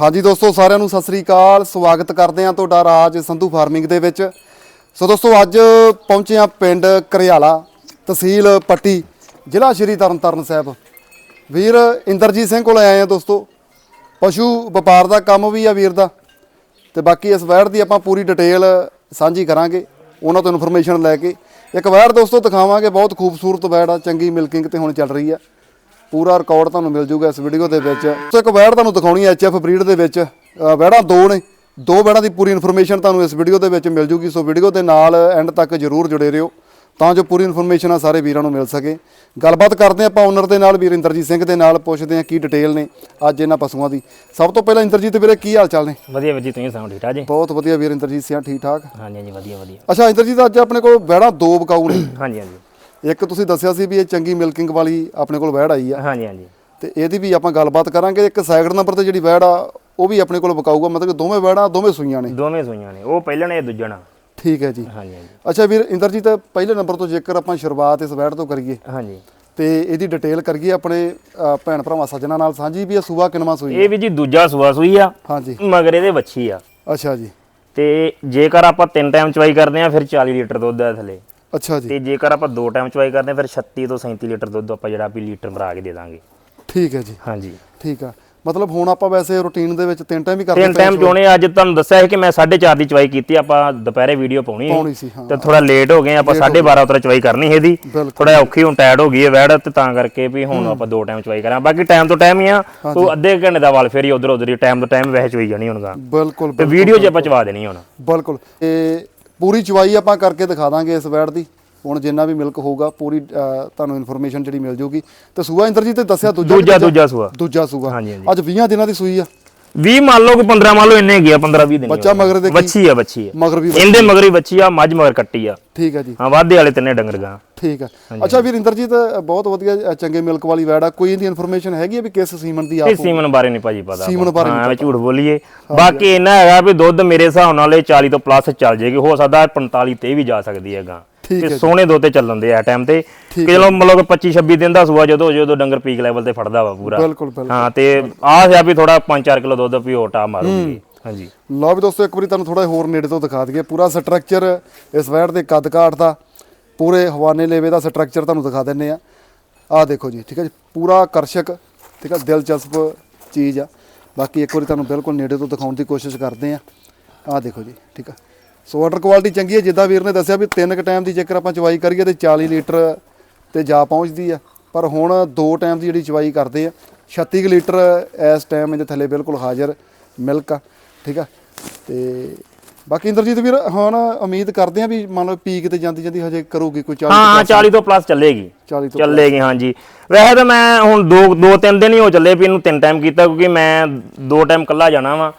ਹਾਂਜੀ ਦੋਸਤੋ, ਸਾਰਿਆਂ ਨੂੰ ਸਤਿ ਸ੍ਰੀ ਅਕਾਲ। ਸਵਾਗਤ ਕਰਦੇ ਹਾਂ ਤੁਹਾਡਾ ਰਾਜ ਸੰਧੂ ਫਾਰਮਿੰਗ ਦੇ ਵਿੱਚ। ਸੋ ਦੋਸਤੋ, ਅੱਜ ਪਹੁੰਚੇ ਹਾਂ ਪਿੰਡ ਕਰਿਆਲਾ ਤਹਿਸੀਲ ਪੱਟੀ, ਜ਼ਿਲ੍ਹਾ ਸ਼੍ਰੀ ਤਰਨਤਾਰਨ ਸਾਹਿਬ। ਵੀਰ ਇੰਦਰਜੀਤ ਸਿੰਘ ਕੋਲ ਆਏ ਆ ਦੋਸਤੋ। ਪਸ਼ੂ ਵਪਾਰ ਦਾ ਕੰਮ ਵੀ ਆ ਵੀਰ ਦਾ। ਤੇ ਬਾਕੀ ਇਸ ਵੈੜ ਦੀ ਆਪਾਂ ਪੂਰੀ ਡਿਟੇਲ ਸਾਂਝੀ ਕਰਾਂਗੇ, ਉਹਨਾਂ ਤੋਂ ਇਨਫੋਰਮੇਸ਼ਨ ਲੈ ਕੇ। ਇੱਕ ਵੈੜ ਦੋਸਤੋ, ਦਿਖਾਵਾਂਗੇ। ਬਹੁਤ ਖੂਬਸੂਰਤ ਵੈੜ ਆ, ਚੰਗੀ ਮਿਲਕਿੰਗ ਤੇ ਹੁਣ ਚੱਲ ਰਹੀ ਆ। ਪੂਰਾ ਰਿਕਾਰਡ ਤੁਹਾਨੂੰ ਮਿਲ ਜੂਗਾ ਇਸ ਵੀਡੀਓ ਦੇ ਵਿੱਚ। ਸੋ ਇੱਕ ਵੈੜ ਤੁਹਾਨੂੰ ਦਿਖਾਉਣੀ ਹੈ ਐਚਐਫ ਬਰੀਡ ਦੇ ਵਿੱਚ। ਵੈੜਾਂ ਦੋ ਨੇ। ਦੋ ਵੈੜਾਂ ਦੀ ਪੂਰੀ ਇਨਫੋਰਮੇਸ਼ਨ ਤੁਹਾਨੂੰ ਇਸ ਵੀਡੀਓ ਦੇ ਵਿੱਚ ਮਿਲ ਜੂਗੀ। ਸੋ ਵੀਡੀਓ ਦੇ ਨਾਲ ਐਂਡ ਤੱਕ ਜਰੂਰ ਜੁੜੇ ਰਹੋ ਤਾਂ ਜੋ ਪੂਰੀ ਇਨਫੋਰਮੇਸ਼ਨ ਆ ਸਾਰੇ ਵੀਰਾਂ ਨੂੰ ਮਿਲ ਸਕੇ। ਗੱਲਬਾਤ ਕਰਦੇ ਆਪਾਂ ਓਨਰ ਦੇ ਨਾਲ ਵੀਰ ਇੰਦਰਜੀਤ ਸਿੰਘ ਦੇ ਨਾਲ ਪੁੱਛਦੇ ਹਾਂ ਕੀ ਡਿਟੇਲ ਨੇ ਅੱਜ ਇਹਨਾਂ ਪਸ਼ੂਆਂ ਦੀ। ਸਭ ਤੋਂ ਪਹਿਲਾਂ ਇੰਦਰਜੀਤ ਵੀਰੇ ਕੀ ਹਾਲ ਚਾਲ ਨੇ? ਵਧੀਆ ਵਧੀਆ ਤੁਸੀਂ ਸੁਣਾਓ ਠੀਕ ਠਾਕ ਜੀ? ਬਹੁਤ ਵਧੀਆ ਵੀਰ ਇੰਦਰਜੀਤ ਸਿੰਘ ਠੀਕ ਠਾਕ? ਹਾਂਜੀ ਹਾਂਜੀ ਵਧੀਆ ਵਧੀਆ। ਅੱਛਾ ਇੰਦਰਜੀਤ ਅੱਜ ਆਪਣੇ ਕੋਲ ਵੈੜਾਂ ਦੋ ਬਕਾਊ ਨੇ। ਹਾਂਜੀ ਹਾਂਜੀ। ਇੱਕ ਤੁਸੀਂ ਦੱਸਿਆ ਸੀ ਵੀ ਇਹ ਚੰਗੀ ਮਿਲਕਿੰਗ ਵਾਲੀ ਆਪਣੇ ਕੋਲ ਵੈੜ ਆਈ ਆ। ਹਾਂਜੀ ਹਾਂਜੀ। ਤੇ ਇਹਦੀ ਵੀ ਆਪਾਂ ਗੱਲਬਾਤ ਕਰਾਂਗੇ ਇੱਕ ਸੈਕਿੰਡ ਨੰਬਰ ਤੇ ਜਿਹੜੀ ਵੈੜ ਆ ਉਹ ਵੀ ਆਪਣੇ ਕੋਲ ਬਕਾਊਗਾ ਮਤਲਬ ਕਿ ਦੋਵੇਂ ਵੈੜਾਂ ਦੋਵੇਂ ਸੂਈਆਂ ਨੇ। ਦੋਵੇਂ ਸੂਈਆਂ ਨੇ ਉਹ ਪਹਿਲਣ ਇਹ ਦੂਜਣਾ ਠੀਕ ਹੈ ਜੀ। ਹਾਂਜੀ ਹਾਂਜੀ। ਅੱਛਾ ਵੀਰ ਇੰਦਰਜੀਤ ਪਹਿਲੇ ਨੰਬਰ ਤੋਂ ਜੇਕਰ ਆਪਾਂ ਸ਼ੁਰੂਆਤ ਇਸ ਵੈੜ ਤੋਂ ਕਰੀਏ ਹਾਂਜੀ। ਤੇ ਇਹਦੀ ਡਿਟੇਲ ਕਰੀਏ ਆਪਣੇ ਭੈਣ ਭਰਾਵਾਂ ਸੱਜਣਾ ਨਾਲ। ਸਾਂਝੀ ਵੀ ਇਹ ਸੂਆ ਕਿਨਵਾ ਸੂਈ ਇਹ ਵੀ ਜੀ ਦੂਜਾ ਸੂਆ ਸੂਈ ਆ ਹਾਂਜੀ। ਮਗਰ ਇਹਦੇ ਵੱਛੀ ਆ। ਅੱਛਾ ਜੀ। ਤੇ ਜੇਕਰ ਆਪਾਂ ਤਿੰਨ ਟਾਈਮ ਚਵਾਈ ਕਰਦੇ ਆ ਫਿਰ 40 ਲੀਟਰ ਦੁੱਧ ਆ ਥੱਲੇ। ਅੱਛਾ ਜੀ। ਤੇ ਜੇਕਰ ਆਪਾਂ ਦੋ ਟਾਈਮ ਚਵਾਈ ਕਰਦੇ ਫਿਰ 36 ਤੋਂ 37 ਲੀਟਰ ਦੁੱਧ ਆਪਾਂ ਜਿਹੜਾ ਵੀ ਲੀਟਰ ਭਰਾ ਕੇ ਦੇ ਦਾਂਗੇ। ਠੀਕ ਹੈ ਜੀ। ਹਾਂਜੀ। ਠੀਕ ਆ। ਮਤਲਬ ਹੁਣ ਆਪਾਂ ਵੈਸੇ ਰੁਟੀਨ ਦੇ ਵਿੱਚ ਤਿੰਨ ਟਾਈਮ ਹੀ ਕਰਦੇ ਤਿੰਨ ਟਾਈਮ ਚੋਣੇ ਅੱਜ ਤੁਹਾਨੂੰ ਦੱਸਿਆ ਹੈ ਕਿ ਮੈਂ 4:30 ਦੀ ਚਵਾਈ ਕੀਤੀ ਆਪਾਂ ਦੁਪਹਿਰੇ ਵੀਡੀਓ ਪਾਉਣੀ ਸੀ ਹਾਂ। ਤੇ ਥੋੜਾ ਲੇਟ ਹੋ ਗਏ ਆਪਾਂ 12:30 ਉਤਰ ਚਵਾਈ ਕਰਨੀ ਇਹਦੀ। ਥੋੜਾ ਔਖੀ ਹੁਣ ਟਾਇਰਡ ਹੋ ਗਈ ਹੈ ਵੈੜ ਤੇ ਤਾਂ ਕਰਕੇ ਵੀ ਹੁਣ ਆਪਾਂ ਦੋ ਟਾਈਮ ਚਵਾਈ ਕਰਾਂ ਬਾਕੀ ਟਾਈਮ ਤੋਂ ਟਾਈਮ ਹੀ ਆ ਉਹ ਅੱਧੇ ਘੰਟੇ ਦਾ ਵਾਲ ਫੇਰੀ ਉਧਰ ਉਧਰ ਹੀ ਟਾਈਮ ਤੋਂ ਟਾਈਮ ਵੈਸੇ ਚਵਾਈ ਜਾਣੀ ਹੁਣ ਗਾ ਬਿਲਕੁਲ ਤੇ ਵੀਡੀਓ 'ਚ ਆਪਾਂ ਚਵਾ ਦੇਣੀ ਹੁਣ। ਬਿਲਕੁਲ। ਤੇ ਪੂਰੀ ਚਵਾਈ ਆਪਾਂ ਕਰਕੇ ਦਿਖਾ ਦਾਂਗੇ ਇਸ ਵੈੜ ਦੀ। ਹੁਣ ਜਿੰਨਾ ਵੀ ਮਿਲਕ ਹੋਊਗਾ ਪੂਰੀ ਤੁਹਾਨੂੰ ਇਨਫੋਰਮੇਸ਼ਨ ਜਿਹੜੀ ਮਿਲ ਜੂਗੀ। ਤੇ ਸੂਆ ਇੰਦਰਜੀਤ ਤੇ ਦੱਸਿਆ ਦੂਜਾ ਦੂਜਾ ਦੂਜਾ ਸੂਆ। ਦੂਜਾ ਸੂਆ। ਹਾਂਜੀ, ਹਾਂਜੀ। ਅੱਜ 20 ਦਿਨਾਂ ਦੀ ਸੂਈ ਆ। 20 ਮੰਨ ਲਓ ਕਿ 15 ਮੰਨ ਲਓ ਇੰਨੇ ਗਿਆ 15 20 ਦਿਨ ਬੱਚਾ ਮਗਰ ਦੇ ਕੀ? ਬੱਚੀ ਆ ਬੱਚੀ ਆ। ਮਗਰ ਵੀ ਇਹਦੇ ਮਗਰ ਹੀ ਬੱਚੀ ਆ ਮੱਝ ਮਗਰ ਕੱਟੀ ਆ। ਠੀਕ ਹੈ ਜੀ। ਹਾਂ ਵਾਧੇ ਵਾਲੇ ਤਿੰਨੇ ਡੰਗਰ ਗਾ। ਠੀਕ ਹੈ ਅੱਛਾ ਵੀਰ ਇੰਦਰਜੀਤ ਅ, ਬਹੁਤ ਵਧੀਆ ਅ, ਚੰਗੇ ਮਿਲਕ ਵਾਲੀ ਵੈੜ ਆ। ਕੋਈ ਇਹਦੀ ਇਨਫੋਰਮੇਸ਼ਨ ਹੈਗੀ ਵੀ ਕਿਸ ਸੀਮਨ ਦੀ ਆਪ ਸੀਮਨ ਬਾਰੇ ਨਹੀਂ ਭਾਜੀ ਪਤਾ ਸੀਮਨ ਬਾਰੇ ਹਾਂ ਐਵੇਂ ਝੂਠ ਬੋਲੀਏ। ਬਾਕੀ ਇਹਨਾਂ ਹੈਗਾ ਵੀ ਦੁੱਧ ਮੇਰੇ ਹਿਸਾਬ ਨਾਲ ਇਹ 40 ਤੋਂ ਪਲੱਸ ਚੱਲ ਜੇਗੀ ਹੋ ਸਕਦਾ 45 ਤੇ ਵੀ ਜਾ ਸਕਦੀ ਹੈਗਾ ਤੇ ਸੋਹਣੇ ਦੁੱਧ ਤੇ ਚੱਲਣ ਦੇ ਆ ਟਾਈਮ ਤੇ। ਕਿ ਚਲੋ ਮਤਲਬ ਕਿ 25 26 ਦਿਨ ਦਾ ਸੂਆ ਜਦੋਂ ਜਦੋਂ ਡੰਗਰ ਪੀਕ ਲੈਵਲ ਤੇ ਫੜਦਾ ਵਾ ਪੂਰਾ। ਬਿਲਕੁਲ ਬਿਲਕੁਲ। ਹਾਂ ਤੇ ਆਹ ਆ ਵੀ ਥੋੜਾ 5-4 ਕਿਲੋ ਦੁੱਧ ਵੀ ਓਟਾ ਮਾਰੂਗੀ। ਹਾਂਜੀ। ਲਓ ਵੀ ਦੋਸਤੋ ਇੱਕ ਵਾਰੀ ਤੁਹਾਨੂੰ ਥੋੜਾ ਹੋਰ ਨੇੜੇ ਤੋਂ ਦਿਖਾ ਦਈਏ। ਪੂਰਾ ਸਟਰਕਚਰ ਇਸ ਵੈੜ ਦੇ ਕੱਦ ਕਾਠ ਦਾ ਪੂਰੇ ਹਵਾਨੇ ਲੇਵੇ ਦਾ ਸਟਰਕਚਰ ਤੁਹਾਨੂੰ ਦਿਖਾ ਦਿੰਨੇ ਆ। ਆਹ ਦੇਖੋ ਜੀ ਠੀਕ ਹੈ ਜੀ। ਪੂਰਾ ਆਕਰਸ਼ਕ ਠੀਕ ਹੈ ਦਿਲਚਸਪ ਚੀਜ਼ ਆ। ਬਾਕੀ ਇੱਕ ਵਾਰੀ ਤੁਹਾਨੂੰ ਬਿਲਕੁਲ ਨੇੜੇ ਤੋਂ ਦਿਖਾਉਣ ਦੀ ਕੋਸ਼ਿਸ਼ ਕਰਦੇ ਆ। ਆਹ ਦੇਖੋ ਜੀ ਠੀਕ ਆ ਸੋ ਵਾਟਰ ਕੁਆਲਿਟੀ ਚੰਗੀ ਹੈ, ਜਿੱਦਾਂ ਵੀਰ ਨੇ ਦੱਸਿਆ ਵੀ ਤਿੰਨ ਕ ਟਾਈਮ ਦੀ ਜੇਕਰ ਆਪਾਂ ਚਵਾਈ ਕਰੀਏ ਤੇ 40 ਲੀਟਰ ਤੇ ਜਾ ਪਹੁੰਚਦੀ ਆ। ਪਰ ਹੁਣ ਦੋ ਟਾਈਮ ਦੀ ਜਿਹੜੀ ਚਵਾਈ ਕਰਦੇ ਆ 36 ਕੁ ਲੀਟਰ ਇਸ ਟਾਈਮ ਇਹਦੇ ਥੱਲੇ ਬਿਲਕੁਲ ਹਾਜ਼ਰ ਮਿਲਕ ਆ, ਠੀਕ ਆ? ਤੇ ਬਾਕੀ ਇੰਦਰਜੀਤ ਵੀਰ ਹੁਣ ਉਮੀਦ ਕਰਦੇ ਆ ਵੀ ਮੰਨ ਲਓ ਪੀਕ ਤੇ ਜਾਂਦੀ ਜਾਂਦੀ ਹਜੇ ਕਰੂਗੀ ਕੋਈ 40 ਹਾਂ 40 ਤੋਂ ਪਲੱਸ ਚੱਲੇਗੀ। 40 ਤੋਂ ਚੱਲੇਗੀ ਹਾਂਜੀ। ਵੈਸੇ ਤਾਂ ਮੈਂ ਹੁਣ ਦੋ ਦੋ ਤਿੰਨ ਦਿਨ ਹੀ ਹੋ ਚੱਲੇ ਵੀ ਇਹਨੂੰ ਤਿੰਨ ਟਾਈਮ ਕੀਤਾ ਕਿਉਂਕਿ ਮੈਂ ਦੋ ਟਾਈਮ ਕੱਲਾ ਜਾਣਾ ਵਾ।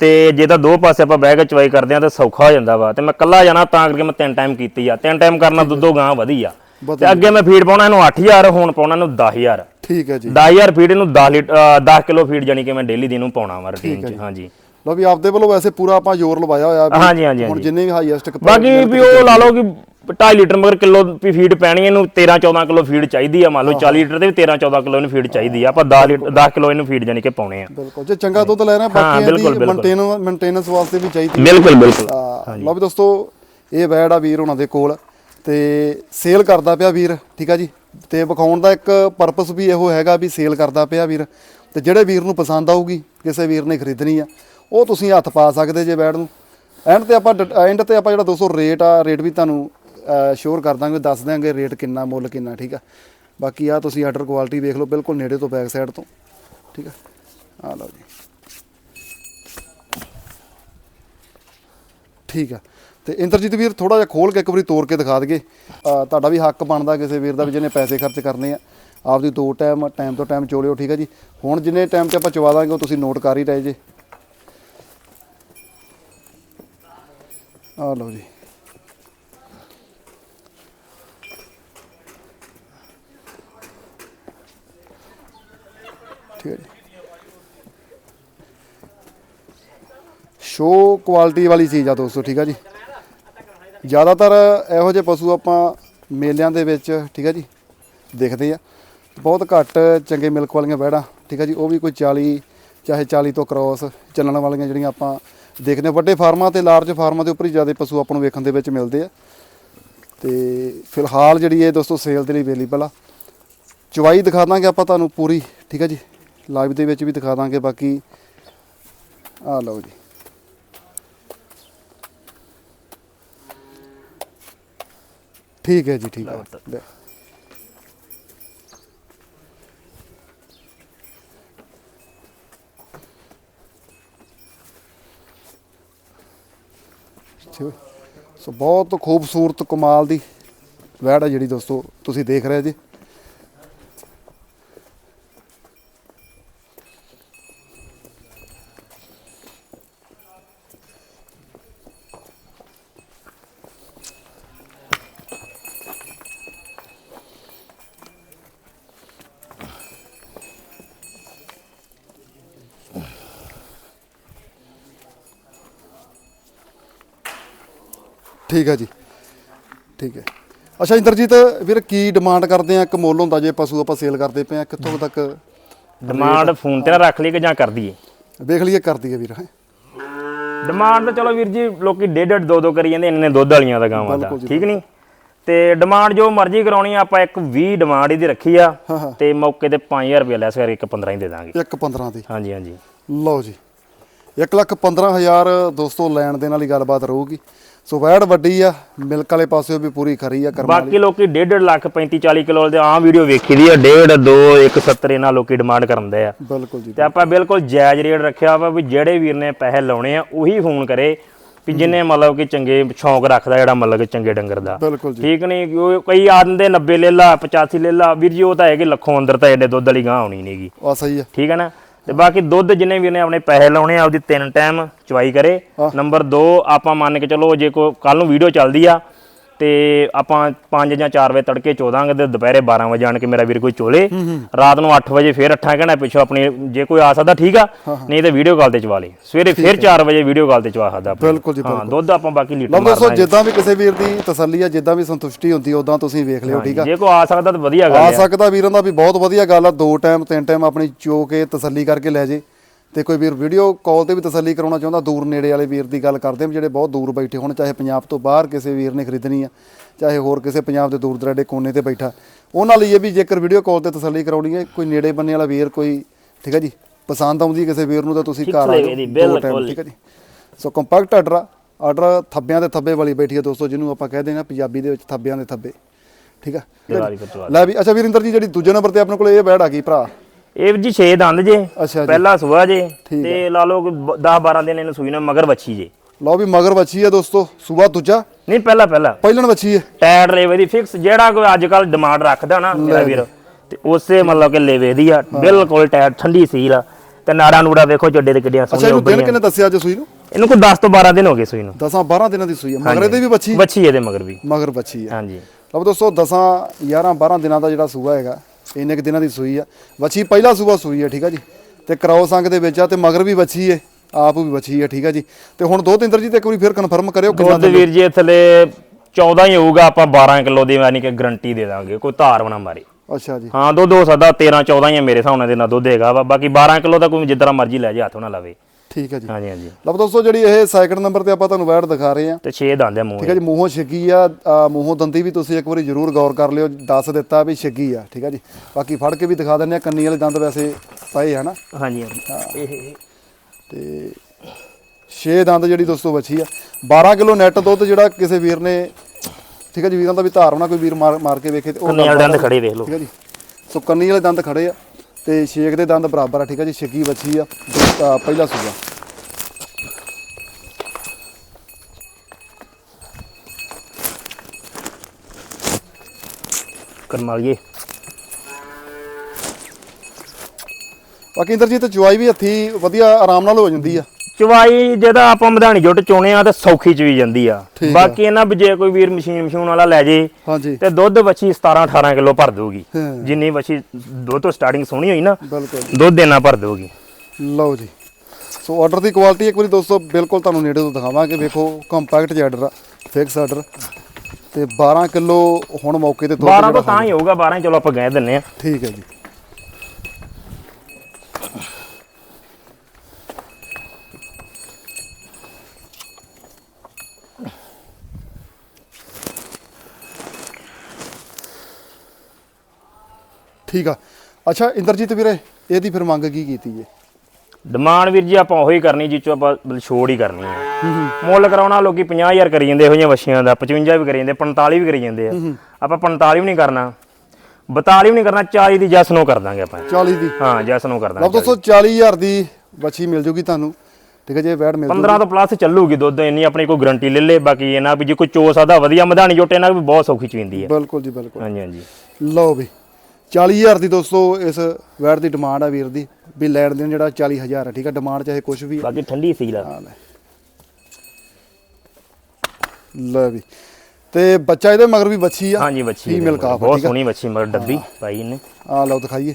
ਤੇ ਜੇ ਤਾਂ ਦੋ ਪਾਸੇ ਆਪਾਂ ਬਹਿ ਕੇ ਚਵਾਈ ਕਰਦੇ ਆ ਤਾਂ ਸੌਖਾ ਹੋ ਜਾਂਦਾ ਵਾ। ਤੇ ਮੈਂ ਕੱਲਾ ਜਾਣਾ ਤਾਂ ਕਰਕੇ ਮੈਂ ਤਿੰਨ ਟਾਈਮ ਕੀਤੀ ਆ। ਤਿੰਨ ਟਾਈਮ ਕਰਨਾ ਦੁੱਧੋ ਗਾਂ ਵਧੀਆ ਤੇ ਅੱਗੇ ਮੈਂ ਫੀਡ ਪਾਉਣਾ ਇਹਨੂੰ 8000 ਹੁਣ ਪਾਉਣਾ ਇਹਨੂੰ 10000 ਠੀਕ ਹੈ ਜੀ। 10000 ਫੀਡ ਇਹਨੂੰ 10 ਲੀਟਰ 10 ਕਿਲੋ ਫੀਡ ਜਾਨੀ ਕਿ ਮੈਂ ਡੇਲੀ ਦੀ ਨੂੰ ਪਾਉਣਾ ਵਾ ਰੂਟੀਨ ਚ। ਹਾਂਜੀ। ਲਓ ਵੀ ਆਪਦੇ ਵੱਲੋਂ ਵੈਸੇ ਪੂਰਾ ਆਪਾਂ ਜ਼ੋਰ ਲਵਾਇਆ ਹੋਇਆ ਵੀ ਹਾਂਜੀ ਹਾਂਜੀ ਹੁਣ ਹਾਂਜੀ। ਜਿੰਨੇ ਵੀ ਹਾਈਐਸਟ ਬਾਕੀ ਵੀ ਉਹ ਲਾ ਲਓ ਕਿ 2.5 ਲੀਟਰ ਮਗਰ ਕਿਲੋ ਵੀ ਫੀਡ ਪੈਣੀ ਇਹਨੂੰ 13 14 ਕਿਲੋ ਫੀਡ ਚਾਹੀਦੀ ਆ ਮੰਨ ਲਓ 40 ਲੀਟਰ ਦੇ ਵੀ 13 14 ਕਿਲੋ ਇਹਨੂੰ ਫੀਡ ਚਾਹੀਦੀ ਆ। ਆਪਾਂ 10 ਲੀਟਰ 10 ਕਿਲੋ ਇਹਨੂੰ ਫੀਡ ਜਾਨੀ ਕਿ ਪਾਉਣੇ ਆ। ਬਿਲਕੁਲ ਜੇ ਚੰਗਾ ਦੁੱਧ ਲੈ ਰਹੇ ਬਾਕੀ ਬਿਲਕੁਲ, ਇਹਦੀ ਮੇਨਟੇਨ ਮੇਨਟੇਨੈਂਸ ਵਾਸਤੇ ਵੀ ਚਾਹੀਦੀ ਬਿਲਕੁਲ ਬਿਲਕੁਲ। ਆ ਲਓ ਵੀ ਦੋਸਤੋ ਇਹ ਵੈੜ ਆ ਵੀਰ ਉਹਨਾਂ ਦੇ ਕੋਲ ਤੇ ਸੇਲ ਕਰਦਾ ਪਿਆ ਵੀਰ ਠੀਕ ਆ ਜੀ? ਤੇ ਵਿਖਾਉਣ ਦਾ ਇੱਕ ਪਰਪਸ ਵੀ ਇਹੋ ਹੈਗਾ ਵੀ ਸੇਲ ਕਰਦਾ ਪਿਆ ਵੀਰ। ਤੇ ਜਿਹੜੇ ਵੀਰ ਨੂੰ ਪਸੰਦ ਆਊਗੀ ਕਿਸੇ ਵੀਰ ਨੇ ਖਰੀਦਣੀ ਆ ਉਹ ਤੁਸੀਂ ਹੱਥ ਪਾ ਸਕਦੇ ਜੇ ਬੈਡ ਨੂੰ। ਐਂਡ ਤੇ ਆਪਾਂ ਐਂਡ ਤੇ ਆਪਾਂ ਜਿਹੜਾ 200 ਰੇਟ ਆ, ਰੇਟ ਵੀ ਤੁਹਾਨੂੰ ਸ਼ੋਰ ਕਰ ਦਾਂਗੇ, ਦੱਸ ਦਿਆਂਗੇ ਰੇਟ ਕਿੰਨਾ, ਮੁੱਲ ਕਿੰਨਾ, ਠੀਕ ਆ? ਬਾਕੀ ਆ ਤੁਸੀਂ ਆਰਡਰ ਕੁਆਲਿਟੀ ਵੇਖ ਲਓ, ਬਿਲਕੁਲ ਨੇੜੇ ਤੋਂ ਬੈਕ ਸਾਈਡ ਤੋਂ, ਠੀਕ ਆ? ਆ ਲਓ ਜੀ। ਠੀਕ ਆ। ਤੇ ਇੰਦਰਜੀਤ ਵੀਰ ਥੋੜਾ ਜਿਹਾ ਖੋਲ ਕੇ ਇੱਕ ਵਾਰੀ ਤੋੜ ਕੇ ਦਿਖਾ ਦਈਏ। ਤੁਹਾਡਾ ਵੀ ਹੱਕ ਬਣਦਾ ਕਿਸੇ ਵੀਰ ਦਾ ਵੀ ਜਿਹਨੇ ਪੈਸੇ ਖਰਚ ਕਰਨੇ ਆ। ਆਪਦੀ ਦੋ ਟਾਈਮ ਟਾਈਮ ਤੋਂ ਟਾਈਮ ਚੋਲਿਓ, ਠੀਕ ਆ ਜੀ? ਹੁਣ ਜਿੰਨੇ ਟਾਈਮ ਤੇ ਆਪਾਂ ਚਵਾ ਦਾਂਗੇ, ਉਹ ਤੁਸੀਂ ਨੋਟ ਕਰ ਹੀ ਰਹੇ ਜੇ। ਆ ਲਓ ਜੀ। ਠੀਕ ਹੈ ਜੀ। ਸ਼ੋ ਕੁਆਲਿਟੀ ਵਾਲੀ ਚੀਜ਼ ਆ ਦੋਸਤੋ, ਠੀਕ ਆ ਜੀ। ਜ਼ਿਆਦਾਤਰ ਇਹੋ ਜਿਹੇ ਪਸ਼ੂ ਆਪਾਂ ਮੇਲਿਆਂ ਦੇ ਵਿੱਚ, ਠੀਕ ਆ ਜੀ, ਦੇਖਦੇ ਆ। ਬਹੁਤ ਘੱਟ ਚੰਗੇ ਮਿਲਕ ਵਾਲੀਆਂ ਵਹਿੜਾਂ, ਠੀਕ ਆ ਜੀ, ਉਹ ਵੀ ਕੋਈ 40 ਚਾਹੇ 40 ਤੋਂ ਕ੍ਰੋਸ ਚੱਲਣ ਵਾਲੀਆਂ ਜਿਹੜੀਆਂ ਆਪਾਂ ਦੇਖਦੇ ਹਾਂ। ਵੱਡੇ ਫਾਰਮਾਂ ਤੇ ਲਾਰਜ ਫਾਰਮਾਂ ਦੇ ਉੱਪਰ ਹੀ ਜ਼ਿਆਦਾ ਪਸ਼ੂ ਆਪਾਂ ਨੂੰ ਵੇਖਣ ਦੇ ਵਿੱਚ ਮਿਲਦੇ ਆ। ਤੇ ਫਿਲਹਾਲ ਜਿਹੜੀ ਇਹ ਦੋਸਤੋ ਸੇਲ ਦੇ ਲਈ ਅਵੇਲੇਬਲ ਆ। ਚਵਾਈ ਦਿਖਾ ਦਾਂਗੇ ਆਪਾਂ ਤੁਹਾਨੂੰ ਪੂਰੀ ਠੀਕ ਹੈ ਜੀ? ਲਾਈਵ ਦੇ ਵਿੱਚ ਵੀ ਦਿਖਾ ਦਾਂਗੇ ਬਾਕੀ ਆ ਲਓ ਜੀ। ਠੀਕ ਹੈ ਜੀ ਠੀਕ ਹੈ। ਲੈ। ਠੀਕ ਸੋ ਬਹੁਤ ਖੂਬਸੂਰਤ ਕਮਾਲ ਦੀ ਵੈੜ ਹੈ ਜਿਹੜੀ ਦੋਸਤੋ, ਤੁਸੀਂ ਦੇਖ ਰਹੇ ਜੀ ਠੀਕ ਹੈ ਜੀ। ਠੀਕ ਹੈ। ਅੱਛਾ ਇੰਦਰਜੀਤ ਵੀਰ ਕੀ ਡਿਮਾਂਡ ਕਰਦੇ ਆ? ਇੱਕ ਮੁੱਲ ਹੁੰਦਾ ਜੇ ਪਸ਼ੂ ਆਪਾਂ ਸੇਲ ਕਰਦੇ ਪਏ ਆ ਕਿੱਥੋਂ ਤੱਕ ਡਿਮਾਂਡ ਫੋਨ ਤੇ ਨਾ ਰੱਖ ਲਈ ਕਿ ਜਾਂ ਕਰ ਦਈਏ? ਵੇਖ ਲਈਏ ਕਰਦੀ ਹੈ ਵੀਰ ਹੈ। ਡਿਮਾਂਡ ਤਾਂ ਚਲੋ ਵੀਰ ਜੀ ਲੋਕੀ ਡੇਢ ਡੇਢ ਦੋ ਦੋ ਕਰੀ ਜਾਂਦੇ ਇੰਨੇ ਦੁੱਧ ਵਾਲੀਆਂ ਦਾ ਗਾਵਾਂ ਦਾ। ਠੀਕ ਨਹੀਂ? ਤੇ ਡਿਮਾਂਡ ਜੋ ਮਰਜ਼ੀ ਕਰਾਉਣੀ ਆ ਆਪਾਂ ਇੱਕ 20 ਡਿਮਾਂਡ ਇਹਦੀ ਰੱਖੀ ਆ। ਤੇ ਮੌਕੇ ਤੇ 5000 ਰੁਪਏ ਲੈਸ ਕਰਕੇ ਇੱਕ 15 ਹੀ ਦੇ ਦਾਂਗੇ। ਇੱਕ 15 ਦੀ। ਹਾਂਜੀ ਹਾਂਜੀ। ਲਓ ਜੀ। 1 ਲੱਖ 15000 ਦੋਸਤੋ ਲੈਣ ਦੇ ਨਾਲ ਹੀ ਗੱਲਬਾਤ ਰਹੂਗੀ। ਸੋ ਵੈੜ ਵੱਡੀ ਆ ਮਿਲਕ ਵਾਲੇ ਪਾਸਿਓ ਵੀ ਪੂਰੀ ਖਰੀ ਆ ਕਰਮ ਬਾਕੀ ਲੋਕੀ ਡੇਢ ਡੇਢ ਲੱਖ 35 40 ਕਿਲੋ ਦੇ ਆਹ ਵੀਡੀਓ ਵੇਖੀ ਦੀ ਆ ਡੇਢ 2 170 ਇਹਨਾਂ ਲੋਕੀ ਡਿਮਾਂਡ ਕਰਦੇ ਆ। ਬਿਲਕੁਲ ਜੀ। ਤੇ ਆਪਾਂ ਬਿਲਕੁਲ ਜਾਇਜ਼ ਰੇਟ ਰੱਖਿਆ ਵਾ ਵੀ ਜਿਹੜੇ ਵੀਰ ਨੇ ਪੈਸੇ ਲਾਉਣੇ ਆ ਉਹੀ ਫੋਨ ਕਰੇ ਵੀ ਜਿੰਨੇ ਮਤਲਬ ਕਿ ਚੰਗੇ ਸ਼ੌਂਕ ਰੱਖਦਾ ਜਿਹੜਾ ਮਤਲਬ ਕਿ ਚੰਗੇ ਡੰਗਰ ਦਾ। ਬਿਲਕੁਲ ਜੀ। ਠੀਕ ਨਹੀਂ ਉਹ ਕਈ ਆਦਨ ਦੇ 90 ਲੈ ਲਾ 85 ਲੈ ਲਾ ਵੀਰ ਜੀ ਉਹ ਤਾਂ ਹੈ ਕਿ ਲੱਖੋਂ ਅੰਦਰ ਤਾਂ ਐਡੇ ਦੁੱਧ ਵਾਲੀ ਗਾਂ ਆਉਣੀ ਨਹੀਂਗੀ ਆ ਸਹੀ ਆ। ਠੀਕ ਹੈ ਨਾ? ਤੇ ਬਾਕੀ ਦੁੱਧ ਜਿੰਨੇ ਵੀਰ ਨੇ ਆਪਣੇ ਪੈਸੇ ਲਾਉਣੇ ਆ ਉਹਦੀ ਤਿੰਨ ਟਾਈਮ ਚਵਾਈ ਕਰੇ। ਨੰਬਰ 2 ਆਪਾਂ ਮੰਨ ਕੇ ਚਲੋ ਜੇ ਕੋ ਕੱਲ ਨੂੰ ਵੀਡੀਓ ਚੱਲਦੀ ਆ ਤੇ ਆਪਾਂ 5 ਜਾਂ 4 ਵਜੇ ਤੜਕੇ ਚੋਦਾਂਗੇ ਤੇ ਦੁਪਹਿਰੇ 12 ਵਜੇ ਆਣ ਕੇ ਮੇਰਾ ਵੀਰ ਕੋਈ ਚੋਲੇ। ਰਾਤ ਨੂੰ 8 ਵਜੇ ਫੇਰ ਅੱਠਾਂ ਘੰਟੇ ਪਿੱਛੋਂ ਆਪਣੀ ਜੇ ਕੋਈ ਆ ਸਕਦਾ ਠੀਕ ਆ ਨਹੀਂ ਤੇ ਵੀਡੀਓ ਕਾਲ ਤੇ ਚਵਾ ਲਈ। ਸਵੇਰੇ ਫੇਰ 4 ਵਜੇ ਵੀਡੀਓ ਕਾਲ ਤੇ ਚਵਾ ਸਕਦਾ। ਬਿਲਕੁਲ ਜੀ, ਹਾਂ ਦੁੱਧ ਆਪਾਂ ਬਾਕੀ ਲੀਟਰ ਲਓ ਦੋਸਤੋ ਜਿੱਦਾਂ ਵੀ ਕਿਸੇ ਵੀਰ ਦੀ ਤਸੱਲੀ ਆ ਜਿੱਦਾਂ ਵੀ ਸੰਤੁਸ਼ਟੀ ਹੁੰਦੀ ਉਦਾਂ ਤੁਸੀਂ ਵੇਖ ਲਿਓ ਠੀਕ ਆ? ਜੇ ਕੋਈ ਆ ਸਕਦਾ ਤਾਂ ਵਧੀਆ ਆ ਗੱਲ ਆ। ਸਕਦਾ ਵੀਰਾਂ ਦਾ ਵੀ ਬਹੁਤ ਵਧੀਆ ਗੱਲ ਆ ਦੋ ਟਾਈਮ ਤਿੰਨ ਟਾਈਮ ਆਪਣੀ ਚੋ ਕੇ ਤਸੱਲੀ ਕਰਕੇ ਲੈ ਜੇ। ਤੇ ਕੋਈ ਵੀਰ ਵੀਡੀਓ ਕਾਲ ਤੇ ਵੀ ਤਸੱਲੀ ਕਰਾਉਣਾ ਚਾਹੁੰਦਾ ਦੂਰ ਨੇੜੇ ਵਾਲੇ ਵੀਰ ਦੀ ਗੱਲ ਕਰਦੇ ਹਾਂ ਜਿਹੜੇ ਬਹੁਤ ਦੂਰ ਬੈਠੇ ਹੋਣ ਚਾਹੇ ਪੰਜਾਬ ਤੋਂ ਬਾਹਰ ਕਿਸੇ ਵੀਰ ਨੇ ਖਰੀਦਣੀ ਆ ਚਾਹੇ ਹੋਰ ਕਿਸੇ ਪੰਜਾਬ ਦੇ ਦੂਰ ਦਰਾਡੇ ਕੋਨੇ ਤੇ ਬੈਠਾ। ਉਹਨਾਂ ਲਈ ਇਹ ਵੀ ਜੇਕਰ ਵੀਡੀਓ ਕਾਲ ਤੇ ਤਸੱਲੀ ਕਰਾਉਣੀ ਹੈ ਕੋਈ ਨੇੜੇ ਬੰਨੇ ਵਾਲਾ ਵੀਰ ਕੋਈ ਠੀਕ ਹੈ ਜੀ ਪਸੰਦ ਆਉਂਦੀ ਕਿਸੇ ਵੀਰ ਨੂੰ ਤਾਂ ਤੁਸੀਂ ਘਰ ਆ ਜਾਓ। ਠੀਕ ਹੈ ਜੀ। ਸੋ ਕੰਪੈਕਟ ਆਰਡਰ ਆਰਡਰ ਥੱਬਿਆਂ ਦੇ ਥੱਬੇ ਵਾਲੀ ਬੈਠੀ ਹੈ ਦੋਸਤੋ ਜਿਹਨੂੰ ਆਪਾਂ ਕਹਿੰਦੇ ਹਾਂ ਪੰਜਾਬੀ ਦੇ ਵਿੱਚ ਥੱਬਿਆਂ ਦੇ ਥੱਬੇ ਠੀਕ ਆ ਲੈ ਵੀ ਅੱਛਾ ਵੀਰਿੰਦਰ ਜੀ ਜਿਹੜੀ ਦੂਜੇ ਨੰਬਰ ਤੇ ਆਪਣੇ ਕੋਲ ਇਹ ਬੈੜ ਆ ਗਈ ਭਰਾ। ਇਹ ਜੀ 6 ਦੰਦ ਜੇ ਅੱਛਾ ਜੀ। ਪਹਿਲਾ ਸੁਆ ਜੇ ਠੀਕ ਤੇ ਲਾ ਲਓ 10 12 ਦਿਨ ਇਹਨੂੰ ਸੂਈ ਨਾ ਮਗਰ ਵੱਛੀ ਜੇ। ਲਓ ਵੀ ਮਗਰ ਵੱਛੀ ਹੈ ਦੋਸਤੋ ਸੂਆ ਦੂਜਾ। ਨਹੀਂ ਪਹਿਲਾ ਪਹਿਲਾ। ਪਹਿਲਣ ਵੱਛੀ ਹੈ ਟਾਇਰ ਲੇਵੇ ਦੀ ਫਿਕਸ ਜਿਹੜਾ ਕੋਈ ਅੱਜ ਕੱਲ ਡਿਮਾਂਡ ਰੱਖਦਾ ਨਾ ਮੇਰਾ ਵੀਰ ਤੇ ਉਸੇ ਮਤਲਬ ਕਿ ਲੇਵੇ ਦੀ ਆ। ਬਿਲਕੁਲ ਟਾਇਰ ਠੰਡੀ ਸੀਲ ਆ। ਤੇ ਨਾੜਾ ਨੂੜਾ ਵੇਖੋ ਚੱਡੇ ਤੇ ਕਿੱਡੀਆਂ ਅੱਛਾ ਸੋਹਣੀਆਂ ਇਹਨੂੰ ਦਿਨ ਉੱਭਰੀਆਂ ਕਿੰਨੇ ਦੱਸਿਆ ਅੱਜ ਸੂਈ ਨੂੰ? ਇਹਨੂੰ ਕੋਈ 10 ਤੋਂ 12 ਦਿਨ ਹੋ ਗਏ ਸੂਈ ਨੂੰ। 10 12 ਦਿਨਾਂ ਦੀ ਸੂਈ ਹੈ ਮਗਰ ਇਹਦੇ ਵੀ ਵੱਛੀ? ਵੱਛੀ ਇਹਦੇ ਮਗਰ ਵੀ। ਮਗਰ ਵੱਛੀ ਹੈ ਹਾਂਜੀ। ਲਓ ਦੋਸਤੋ 10 11 12 ਦਿਨਾਂ ਦਾ ਜਿਹੜਾ ਸੂਆ ਹੈਗਾ ਇੰਨੇ ਕੁ ਦਿਨਾਂ ਦੀ ਸੂਈ ਆ। ਵੱਛੀ ਪਹਿਲਾ ਸੂਆ ਸੂਈ ਹੈ ਠੀਕ ਹੈ ਜੀ। ਤੇ ਕਰਾਉ ਸੰਗ ਦੇ ਵਿੱਚ ਆ ਤੇ ਮਗਰ ਵੀ ਵੱਛੀ ਹੈ ਆਪ ਵੀ ਵੱਛੀ ਹੈ ਠੀਕ ਹੈ ਜੀ। ਤੇ ਹੁਣ ਦੋ ਤਿੰਦਰ ਜੀ ਤੇ ਇੱਕ ਵਾਰੀ ਫਿਰ ਕਨਫਰਮ ਕਰਿਓ ਕਿੰਨਾ ਦੁੱਧ ਵੀਰ ਜੀ ਥਲੇ 14 ਹੀ ਹੋਊਗਾ ਆਪਾਂ 12 ਕਿਲੋ ਦੀ ਯਾਨੀ ਕਿ ਗਰੰਟੀ ਦੇ ਦਾਂਗੇ ਕੋਈ ਧਾਰ ਬਣਾ ਮਾਰੇ। ਅੱਛਾ ਜੀ। ਹਾਂ ਦੁੱਧ ਹੋ ਸਕਦਾ 13 14 ਹੀ ਆ ਮੇਰੇ ਹਿਸਾਬ ਨਾਲ ਦੇ ਨਾਲ ਦੁੱਧ ਹੈਗਾ ਵਾ ਬਾਕੀ 12 ਕਿਲੋ ਦਾ ਕੋਈ ਜਿੱਦਾਂ ਮਰਜ਼ੀ ਲੈ ਜਾ ਹੱਥ ਨਾ ਲਾਵੇ। ਠੀਕ ਹੈ ਜੀ। ਹਾਂਜੀ ਹਾਂਜੀ। ਲਓ ਦੋਸਤੋ ਜਿਹੜੀ ਇਹ ਸੈਕਿੰਡ ਨੰਬਰ ਤੇ ਆਪਾਂ ਤੁਹਾਨੂੰ ਵੈੜ ਦਿਖਾ ਰਹੇ ਆ ਤੇ 6 ਦੰਦ ਆ ਮੂੰਹ ਠੀਕ ਹੈ ਜੀ ਮੂੰਹੋਂ ਛਿੱਗੀ ਆ ਮੂੰਹੋਂ ਦੰਦੀ ਵੀ ਤੁਸੀਂ ਇੱਕ ਵਾਰੀ ਜ਼ਰੂਰ ਗੌਰ ਕਰ ਲਿਓ ਦੱਸ ਦਿੱਤਾ ਵੀ ਛਿੱਗੀ ਆ ਠੀਕ ਹੈ ਜੀ। ਬਾਕੀ ਫੜ ਕੇ ਵੀ ਦਿਖਾ ਦਿੰਦੇ ਆ ਕੰਨੀ ਵਾਲੇ ਦੰਦ ਵੈਸੇ ਪਏ ਆ ਨਾ। ਹਾਂਜੀ ਹਾਂਜੀ। ਇਹ ਤੇ 6 ਦੰਦ ਜਿਹੜੀ ਦੋਸਤੋ ਬੱਚੀ ਆ। 12 ਕਿਲੋ ਨੈਟ ਦੁੱਧ ਜਿਹੜਾ ਕਿਸੇ ਵੀਰ ਨੇ ਠੀਕ ਹੈ ਜੀ ਵੀਰਾਂ ਦਾ ਵੀ ਧਾਰਨਾ ਕੋਈ ਵੀਰ ਮਾਰ ਮਾਰ ਕੇ ਵੇਖੇ ਤੇ ਉਹ ਕੰਨੇ ਵਾਲੇ ਦੰਦ ਖੜੇ ਵੇਖ ਲਓ। ਠੀਕ ਹੈ ਜੀ। ਸੋ ਕੰਨੀ ਵਾਲੇ ਦੰਦ ਖੜੇ ਆ। ਤੇ ਛੇਕ ਦੇ ਦੰਦ ਬਰਾਬਰ ਆ ਠੀਕ ਹੈ ਜੀ ਛਿੱਗੀ ਬੱਚੀ ਆ ਦੋ- ਆ, ਪਹਿਲਾ ਸੂਆ। ਕਰਮਾਲੀਏ ਬਾਕੀ ਇੰਦਰਜੀਤ ਚੁਆਈ ਵੀ ਹੱਥੀ ਵਧੀਆ ਆਰਾਮ ਨਾਲ ਹੋ ਜਾਂਦੀ ਆ। ਚਵਾਈ ਜਿਹਦਾ ਆਪਾਂ ਮਧਾਣੀ ਜੁੱਟ ਚੋਣੇ ਆ ਤੇ ਸੌਖੀ ਚ ਵੀ ਜਾਂਦੀ ਆ। ਠੀਕ ਆ। ਬਾਕੀ ਇਹਨਾਂ ਵੀ ਜੇ ਕੋਈ ਵੀਰ ਮਸ਼ੀਨ ਮਸ਼ੂਨ ਵਾਲਾ ਲੈ ਜੇ ਹਾਂਜੀ। ਤੇ ਦੁੱਧ ਵੱਛੀ 17 18 ਕਿਲੋ ਭਰ ਦਊਗੀ। ਹਾਂ। ਜਿੰਨੀ ਵੱਛੀ ਦੁੱਧ ਤੋਂ ਸਟਾਰਟਿੰਗ ਸੋਹਣੀ ਹੋਈ ਨਾ ਬਿਲਕੁਲ ਦੁੱਧ ਦੇਣਾ ਭਰ ਦਊਗੀ। ਲਓ ਜੀ। ਸੋ ਆਰਡਰ ਦੀ ਕੁਆਲਿਟੀ ਇੱਕ ਵਾਰੀ ਦੋਸਤੋ ਬਿਲਕੁਲ ਤੁਹਾਨੂੰ ਨੇੜੇ ਤੋਂ ਦਿਖਾਵਾਂਗੇ। ਵੇਖੋ ਕੰਪੈਕਟ ਜਿਹਾ ਆਰਡਰ ਆ ਫਿਕਸ ਆਰਡਰ ਤੇ 12 ਕਿਲੋ ਹੁਣ ਮੌਕੇ ਤੇ ਦੁੱਧ 12 ਜਿਹੜਾ ਤੋਂ ਤਾਂ ਹੀ ਹੋਊਗਾ 12 ਹੀ ਚਲੋ ਆਪਾਂ ਕਹਿ ਦਿੰਨੇ ਆ। ਠੀਕ ਹੈ ਜੀ। ਠੀਕ ਆ। ਅੱਛਾ ਇੰਦਰਜੀਤ ਵੀਰੇ ਇਹਦੀ ਫਿਰ ਮੰਗ ਕੀ ਕੀਤੀ ਜੇ? ਡਿਮਾਂਡ ਵੀਰ ਜੀ ਆਪਾਂ ਉਹੀ ਕਰਨੀ ਜਿੱਚੋਂ ਆਪਾਂ ਮਤਲਬ ਛੋੜ ਹੀ ਕਰਨੀ ਹੈ ਮੁੱਲ ਕਰਾਉਣਾ ਲੋਕੀ 50000 ਕਰੀ ਜਾਂਦੇ ਇਹੋ ਜਿਹੀਆਂ ਵਛੀਆਂ ਦਾ 55 ਵੀ ਕਰੀ ਜਾਂਦੇ 45 ਵੀ ਕਰੀ ਜਾਂਦੇ ਆ। ਆਪਾਂ 45 ਵੀ ਨਹੀਂ ਕਰਨਾ 42 ਵੀ ਨਹੀਂ ਕਰਨਾ 40 ਦੀ ਜੈਸ ਨੂੰ ਕਰ ਦਾਂਗੇ ਆਪਾਂ। 40 ਦੀ? ਹਾਂ ਜੈਸ ਨੂੰ ਕਰ ਲਓ ਦਾਂਗੇ ਦੋਸਤੋ 40000 ਦੀ ਬੱਚੀ ਮਿਲ ਜੂਗੀ ਤੁਹਾਨੂੰ। ਠੀਕ ਹੈ ਜੇ ਵੈਟ ਮਿਲ ਜੂ 15 ਤੋਂ ਪਲੱਸ ਚੱਲੂਗੀ ਦੁੱਧ ਇੰਨੀ ਆਪਣੀ ਕੋਈ ਗਰੰਟੀ ਲੈ ਲੇ ਬਾਕੀ ਇਹਨਾਂ ਵੀ ਜੇ ਕੋਈ ਚੋ ਸਕਦਾ ਵਧੀਆ ਮਧਾਣੀ ਜੋਟੇ ਨਾਲ ਵੀ ਬਹੁਤ ਸੌਖੀ ਚਵਿੰਦੀ ਹੈ ਬਿਲਕੁਲ ਜੀ ਬਿਲਕੁਲ। ਹਾਂਜੀ ਹਾਂਜੀ। ਲਓ ਵੀ। 40000 ਦੀ ਦੋਸਤੋ ਇਸ ਵੈਟ ਦੀ ਡਿਮਾਂਡ ਆ ਵੀਰ ਦੀ ਵੀ ਲੈਣ ਦੇਣ ਜਿਹੜਾ 40000 ਹੈ ਠੀਕ ਹੈ ਡਿਮਾਂਡ ਚਾਹੇ ਕੁਝ ਵੀ ਬਾਕੀ ਠੰਡੀ ਸੀ ਲਾ ਆ ਲੈ। ਲੈ ਵੀ। ਤੇ ਬੱਚਾ ਇਹਦੇ ਮਗਰ ਵੀ ਬੱਚੀ ਆ। ਹਾਂਜੀ ਬੱਚੀ calf ਆ, ਬਹੁਤ ਠੀਕ ਆ। ਸੋਹਣੀ ਬੱਚੀ ਮਗਰ ਡੱਬੀ ਪਾਈ ਇਹਨੇ। ਆ ਲਓ ਦਿਖਾਈਏ।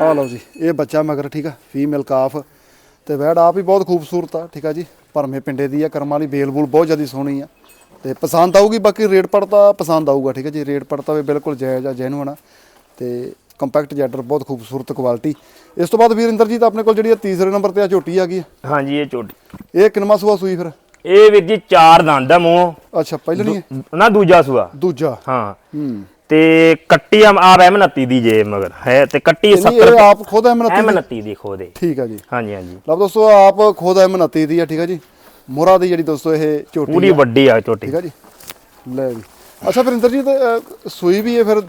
ਆ ਲਓ ਜੀ ਇਹ ਬੱਚਾ ਮਗਰ ਠੀਕ ਆ? ਫੀਮੇਲ ਕਾਫ ਤੇ ਵੈੜ ਆਪ ਹੀ ਬਹੁਤ ਖੂਬਸੂਰਤ ਆ ਠੀਕ ਆ ਜੀ? ਭਰਮੇ ਪਿੰਡੇ ਦੀ ਆ ਕਰਮਾਂ ਵਾਲੀ ਬੇਲ ਬੂਲ ਬਹੁਤ ਜ਼ਿਆਦਾ ਸੋਹਣੀ ਆ। ਤੇ ਪਸੰਦ ਆਊਗੀ ਬਾਕੀ ਰੇਟ ਪੜਤਾ ਪਸੰਦ ਆਊਗਾ ਠੀਕ ਹੈ ਜੀ। ਰੇਟ ਪੜਤਾ ਵੀ ਬਿਲਕੁਲ ਜਾਇਜ਼ ਆ ਜੈਨੂਨ ਆ। ਤੇ ਕੰਪੈਕਟ ਜੈਡਰ ਬਹੁਤ ਖੂਬਸੂਰਤ ਕੁਆਲਿਟੀ ਇਸ ਤੋਂ ਬਾਅਦ ਵੀਰਿੰਦਰ ਜੀ ਤਾਂ ਆਪਣੇ ਕੋਲ ਜਿਹੜੀ ਆ ਤੀਸਰੇ ਨੰਬਰ ਤੇ ਆ ਝੋਟੀ ਆ ਗਈ। ਹਾਂਜੀ ਇਹ ਝੋਟੀ। ਇਹ ਕਿੰਨਵਾਂ ਸੂਆ ਸੂਈ ਫਿਰ? ਇਹ ਵੀਰ ਜੀ ਚਾਰ ਦੰਦ ਆ ਮੂੰਹ। ਅੱਛਾ ਪਹਿਲਾਂ ਨਹੀਂ ਨਾ ਦੂਜਾ ਸੂਆ। ਦੂਜਾ। ਹਾਂ। ਹੂੰ। ਤੇ ਕੱਟੀ ਆ ਆ ਐਮ 29 ਦੀ ਜੇ ਮਗਰ। ਹੈ ਤੇ ਕੱਟੀ ਨਹੀਂ 70 ਇਹ ਆਪ ਖੁਦ ਐਮ ਐਮ ਨਤੀ 29 ਦੀ। ਖੋਦੇ ਠੀਕ ਆ ਜੀ। ਹਾਂਜੀ ਹਾਂਜੀ। ਲਓ ਦੋਸਤੋ ਆਪ ਖੁਦ ਐਮ ਨਤੀ ਦੀ ਆ ਠੀਕ ਆ ਜੀ। ਮੋਰਾ ਦੀ ਜਿਹੜੀ ਦੋਸਤੋ ਇਹ ਝੋਟੀ ਪੂਰੀ ਵੱਡੀ ਆ ਝੋਟੀ। ਠੀਕ ਆ ਜੀ? ਲੈ ਜੀ। ਅੱਛਾ ਫਿਰ ਇੰਦਰ ਜੀ ਤੇ ਸੂਈ ਵੀ ਹੈ ਫਿਰ